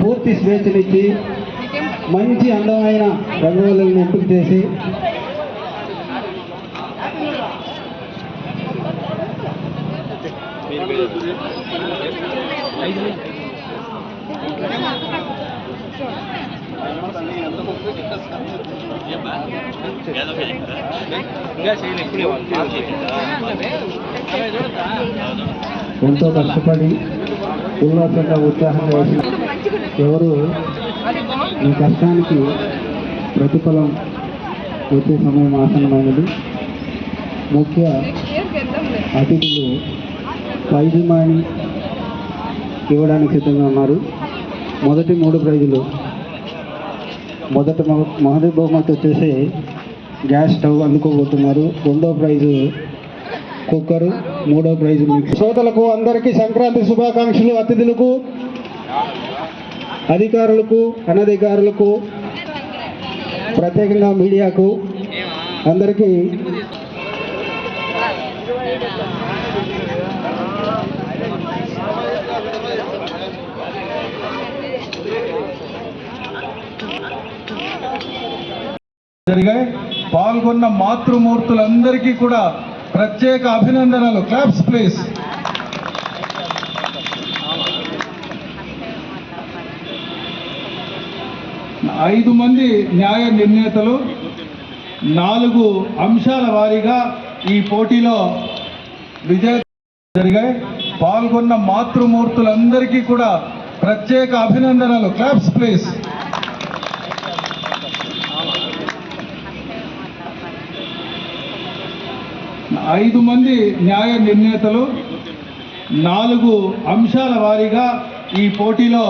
పూర్తి స్వేచ్ఛనిచ్చి మంచి అందమైన రంగవల్లులను ఎంపిక చేసి ఎంతో కష్టపడి ఉల్లాసంగా ఉత్సాహంగా వేసిన ఎవరు ఈ కష్టానికి ప్రతిఫలం వచ్చే సమయం ఆసన్నమైనది. ముఖ్య అతిథులు ప్రైజుమాని ఇవ్వడానికి సిద్ధంగా ఉన్నారు. మొదటి మూడు ప్రైజులు. మొదటి మొదటి బహుమతి వచ్చేసి గ్యాస్ స్టవ్ అందుకోబోతున్నారు. రెండో ప్రైజు కుక్కరు మూడో ప్రైజ్ శ్రోతలకు అందరికీ సంక్రాంతి శుభాకాంక్షలు అతిథులకు అధికారులకు అనధికారులకు ప్రత్యేకంగా మీడియాకు అందరికీ జరిగాయి. పాల్గొన్న మాతృమూర్తులందరికీ కూడా ప్రత్యేక అభినందనలు. క్లాప్స్ ప్లీజ్ ఐదు మంది న్యాయ నిర్ణేతలు నాలుగు అంశాల వారీగా ఈ పోటీలో విజయ జరిగాయి. పాల్గొన్న మాతృమూర్తులందరికీ కూడా ప్రత్యేక అభినందనలు. క్లాప్స్ ప్లీజ్ ఐదు మంది న్యాయ నిర్ణేతలు నాలుగు అంశాల వారీగా ఈ పోటీలో